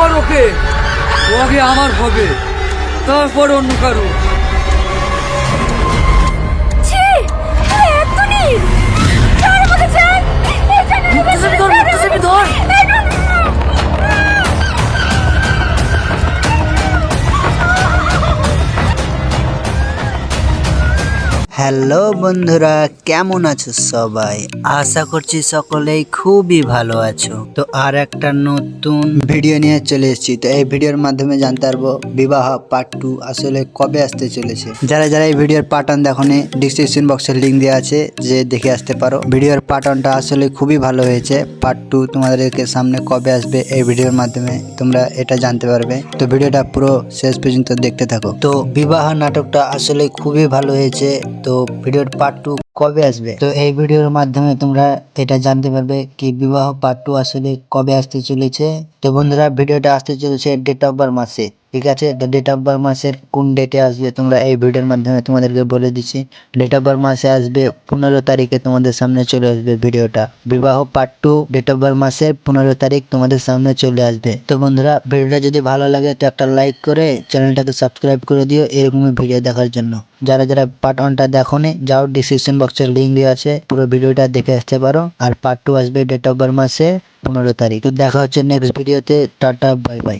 ধর ওকে ও আগে আমার হবে। তারপর অন্য কারও। হ্যালো বন্ধুরা, কেমন আছো সবাই? আশা করছি সকলেই খুবই ভালো আছো। তো আর একটা নতুন ভিডিও নিয়ে চলে এসেছি। তো এই ভিডিওর মাধ্যমে জানতে পারব বিবাহ পার্ট টু আসলে কবে আসতে চলেছে। যারা যারা এই ভিডিওর পার্ট ওয়ান দেখোনি ডিসক্রিপশন বক্সের লিঙ্ক দেওয়া আছে, যে দেখে আসতে পারো। ভিডিওর পার্ট ওয়ানটা আসলে খুবই ভালো হয়েছে। পার্ট টু তোমাদেরকে সামনে কবে আসবে এই ভিডিওর মাধ্যমে তোমরা এটা জানতে পারবে। তো ভিডিওটা পুরো শেষ পর্যন্ত দেখতে থাকো। তো বিবাহ নাটকটা আসলে খুবই ভালো হয়েছে। তো ভিডিওর পার্ট টু কবে আসবে? তো এই ভিডিওর মাধ্যমে তোমরা এটা জানতে পারবে কি বিবাহ পার্ট টু আসলে কবে আসতে চলেছে। তো বন্ধুরা, ভিডিওটা আসতে চলেছে ডেট অফ বার মাসে। ঠিক আছে? তো ডেট অফ বার্থ মাসের কোন ডেটে আসবে তোমরা এই ভিডিওর মাধ্যমে তোমাদেরকে বলে দিচ্ছি। ডেট অফ বার্থ মাসে আসবে পনেরো তারিখে তোমাদের সামনে চলে আসবে ভিডিওটা। বিবাহ part two date of birth মাসের পনেরো তারিখ তোমাদের সামনে চলে আসবে। তো বন্ধুরা, ভিডিওটা যদি ভালো লাগে তো একটা লাইক করে চ্যানেলটাকে সাবস্ক্রাইব করে দিও এরকমই ভিডিও দেখার জন্য। যারা যারা পার্ট ওয়ানটা দেখো নি যাও ডিসক্রিপশন বক্সের লিঙ্ক দেওয়া আছে, পুরো ভিডিওটা দেখে আসতে পারো। আর পার্ট টু আসবে ডেট অফ বার্থ মাসে পনেরো তারিখ। তো দেখা হচ্ছে নেক্সট ভিডিওতে টাটা বাই বাই